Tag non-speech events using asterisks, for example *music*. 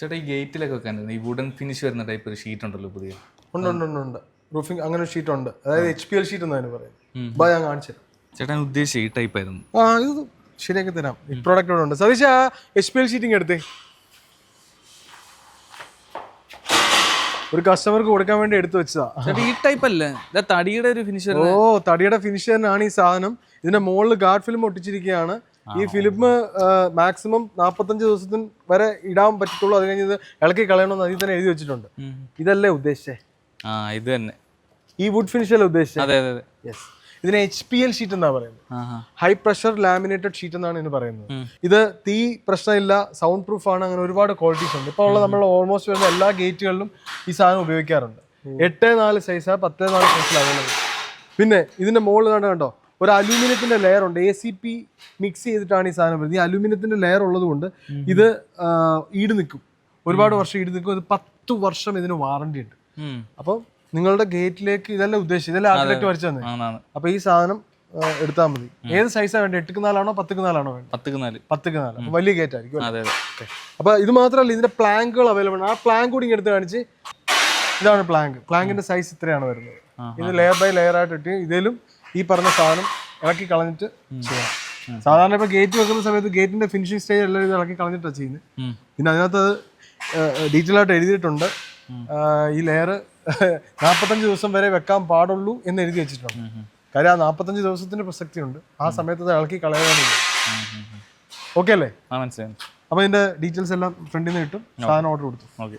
ചേട്ടാ ഈ ഗേറ്റിലൊക്കെ വെക്കാനുണ്ട്. ഈ വുഡൻ ഫിനിഷ് വരുന്ന ടൈപ്പ് ഒരു ഷീറ്റ് ഉണ്ടല്ലോ പുതിയ. ഉണ്ട് ഉണ്ട് ഉണ്ട് ഉണ്ട്. റൂഫിംഗ് അങ്ങനെ ഷീറ്റ് ഉണ്ട്. അതായത് എച്ച് പി എൽ ഷീറ്റ് എന്നാണ് പറയും ബാ ഞാൻ കാണിച്ചു തരാം. ചേട്ടാ ഉദ്ദേശിച്ച ഈ ടൈപ്പ് ആയിരുന്നു. ആ ഇത് ശരിയാക്കി തരാം. ഈ പ്രോഡക്റ്റ് ഇവിടെ ഉണ്ട്. സതീഷ് ആ എച്ച് പി എൽ ഷീറ്റിംഗ് എടുത്തേ. ഒരു കസ്റ്റമർക്ക് കൊടുക്കാൻ വേണ്ടി എടുത്തു വെച്ചതാ. ഈ ടൈപ്പ് അല്ലേ? ഇതാ തടിയുടെ ഒരു ഫിനിഷ് ഓ തടിയുടെ ഫിനിഷറിനാണ് ഈ സാധനം. ഇതിന്റെ മുകളിൽ ഗാർഡ് ഫിലിം ഒട്ടിച്ചിരിക്കുകയാണ്. ഈ ഫിലിം മാക്സിമം നാൽപ്പത്തഞ്ച് ദിവസത്തിന് വരെ ഇടാൻ പറ്റത്തുള്ളൂ. അത് കഴിഞ്ഞ് ഇളക്കി കളയണമെന്ന് അതിൽ തന്നെ എഴുതി വെച്ചിട്ടുണ്ട്. ഇതല്ലേ ഉദ്ദേശിച്ചേ? ആ ഇത് തന്നെ. ഈ വുഡ് ഫിനിഷ് അല്ലേ ഉദ്ദേശിച്ചത് അതെ അതെ യെസ് ഇതിന് എച്ച് പി എൽ ഷീറ്റ് എന്നാ പറയുന്നത്. ഹൈ പ്രഷർ ലാമിനേറ്റഡ് ഷീറ്റ് എന്നാണ് ഇതിന് പറയുന്നത്. ഇത് തീ പ്രശ്നമില്ല സൗണ്ട് പ്രൂഫ് ആണ് അങ്ങനെ ഒരുപാട് ക്വാളിറ്റീസ് ഉണ്ട്. ഇപ്പോൾ ഉള്ള നമ്മൾ ഓൾമോസ്റ്റ് വരുന്ന എല്ലാ ഗേറ്റുകളിലും ഈ സാധനം ഉപയോഗിക്കാറുണ്ട്. എട്ട് നാല് സൈസ് പത്ത് നാല് സൈസിൽ അവൈലബിൾ പിന്നെ ഇതിന്റെ മുകളിൽ കണ്ടോ? ഒരു അലൂമിനിയത്തിന്റെ ലെയർ ഉണ്ട്. എ സി പി മിക്സ് ചെയ്തിട്ടാണ് ഈ സാധനം വരുന്നത്. ഈ അലൂമിനിയത്തിന്റെ ലെയർ ഉള്ളത് കൊണ്ട് ഇത് ഈട് നിൽക്കും. ഒരുപാട് വർഷം ഈട് നിൽക്കും. ഇത് പത്ത് വർഷം ഇതിന് വാറണ്ടി ഉണ്ട്. അപ്പൊ നിങ്ങളുടെ ഗേറ്റിലേക്ക് ഇതല്ല ഉദ്ദേശിച്ചത്. ഇതെല്ലാം ആർക്കിടെക്ട് വരച്ചു തന്നെ അപ്പൊ ഈ സാധനം എടുത്താൽ മതി. ഏത് സൈസാണ് വേണ്ടത്? എട്ടുക്ക് നാലാണോ പത്തുക്ക് നാലാണോ വേണ്ടത്? പത്തുക്ക് നാല്. പത്തുക്ക് നാല്. വലിയ ഗേറ്റ് ആയിരിക്കും അപ്പൊ ഇത് മാത്രമല്ല ഇതിന്റെ പ്ലാങ്കുകൾ അവൈലബിൾ ആണ്. ആ പ്ലാങ്ക് കൂടി എടുത്ത് കാണിച്ച് ഇതാണ് പ്ലാങ്ക് പ്ലാങ്കിന്റെ സൈസ് ഇത്രയാണ് വരുന്നത്. ഇത് ലെയർ ബൈ ലെയർ ആയിട്ട് ഇട്ട് ഇതിലും ഈ പറഞ്ഞ സാധനം ഇളക്കി കളഞ്ഞിട്ട് ചെയ്യണം സാധാരണ ഇപ്പൊ ഗേറ്റ് വെക്കുന്ന സമയത്ത് ഗേറ്റിന്റെ ഫിനിഷിംഗ് സ്റ്റേജ് എല്ലാം ഇത് ഇളക്കി കളഞ്ഞിട്ടാണ് ചെയ്യുന്നത്. പിന്നെ അതിനകത്ത് ഡീറ്റെയിൽ ആയിട്ട് എഴുതിയിട്ടുണ്ട്. ഈ ലെയർ *laughs* നാൽപ്പത്തഞ്ച് ദിവസം വരെ വെക്കാൻ പാടുള്ളൂ എന്ന് എഴുതി വെച്ചിട്ടുണ്ട്. കാര്യം ആ നാൽപ്പത്തഞ്ച് ദിവസത്തിന്റെ പ്രസക്തി ഉണ്ട് ആ സമയത്ത് അത് ഇളക്കി കളയാനില്ല ഓക്കെ അല്ലേ? മനസ്സിലായി അപ്പൊ ഇതിന്റെ ഡീറ്റെയിൽസ് എല്ലാം ഫ്രണ്ടിൽ നിന്ന് കിട്ടും. സാധനം ഓർഡർ കൊടുത്തു. ഓക്കെ.